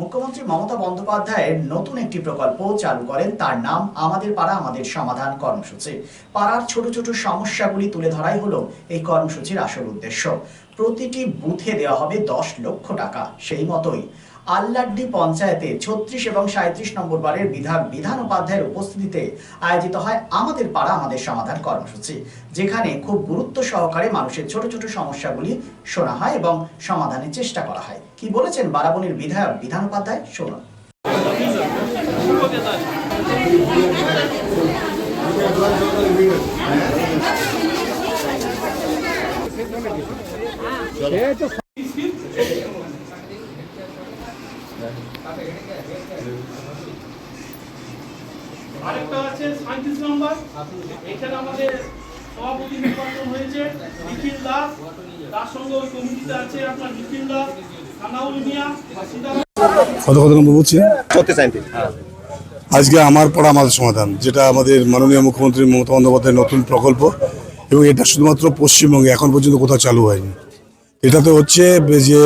মুখ্যমন্ত্রী মমতা বন্দ্যোপাধ্যায়ের নতুন একটি প্রকল্প চালু করেন। তার নাম আমাদের পাড়া, আমাদের সমাধান কর্মসূচি। পাড়ার ছোট ছোট সমস্যাগুলি তুলে ধরাই হলো এই কর্মসূচির আসল উদ্দেশ্য। প্রতিটি বুথে দেওয়া হবে দশ লক্ষ টাকা। সেই মতোই আল্লাড্ডি পঞ্চায়েতে ছত্রিশ এবং সাঁত্রিশ নম্বর বারের বিধায়ক বিধান উপাধ্যায়ের উপস্থিতিতে আয়োজিত হয় আমাদের পাড়া, আমাদের সমাধান কর্মসূচি, যেখানে খুব গুরুত্ব সহকারে মানুষের ছোট ছোট সমস্যাগুলি শোনা হয় এবং সমাধানের চেষ্টা করা হয়। কি বলেছেন বারাবণীর বিধায়ক বিধান উপাধ্যায়? শুনুন। আরেকটা আছে সাঁত্রিশ নম্বর। এখানে আমাদের সভাপতি নির্বাচন হয়েছে নিখিল দাস। তার সঙ্গে ওই কমিটিতে আছে আপনার নিখিল দাস সানাউল মিয়া কত কত নম্বর বলছি? সাঁত্রিশ আজকে আমার পড়া আমাদের সমাধান যেটা আমাদের মাননীয় মুখ্যমন্ত্রী মমতা বন্দ্যোপাধ্যায়ের নতুন প্রকল্প এবং এটা শুধুমাত্র পশ্চিমবঙ্গে এখন পর্যন্ত কোথাও চালু হয়নি। এটাতে হচ্ছে যে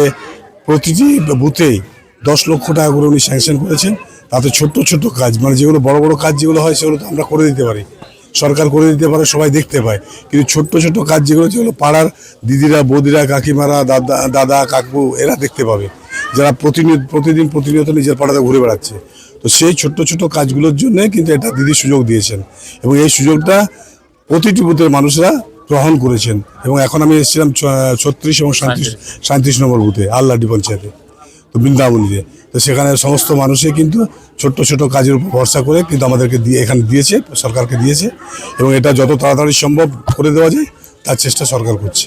প্রতিটি বুথেই দশ লক্ষ টাকা করে উনি স্যাংশন করেছেন। তাতে ছোট্ট ছোট্ট কাজ মানে যেগুলো বড় বড় কাজ যেগুলো হয় সেগুলো তো আমরা করে দিতে পারি। সরকার করে দিতে পারে, সবাই দেখতে পায়। কিন্তু ছোট্ট ছোট্ট কাজ যেগুলো যেগুলো পাড়ার দিদিরা, বৌদিরা, কাকিমারা, দাদা দাদা, কাকু, এরা দেখতে পাবে। যারা প্রতিনিয়ত, প্রতিদিন প্রতিনিয়ত নিজের পাড়াতে ঘুরে বেড়াচ্ছে। তো সেই ছোট্ট ছোট্ট কাজগুলোর জন্য কিন্তু এটা দিদি সুযোগ দিয়েছেন। এবং এই সুযোগটা প্রতিটি বুথের মানুষরা গ্রহণ করেছেন। এবং এখন আমি এসেছিলাম ছত্রিশ এবং সাঁত্রিশ সাঁত্রিশ। নম্বর বুথে আল্লাহডি পঞ্চায়েতে তো বৃন্দাবনীতে। তো সেখানে সমস্ত মানুষই কিন্তু ছোট্ট ছোট কাজের উপর ভরসা করে কিন্তু আমাদেরকে দিয়ে এখানে দিয়েছে সরকারকে দিয়েছে। এবং এটা যত তাড়াতাড়ি সম্ভব করে দেওয়া যায় তার চেষ্টা সরকার করছে।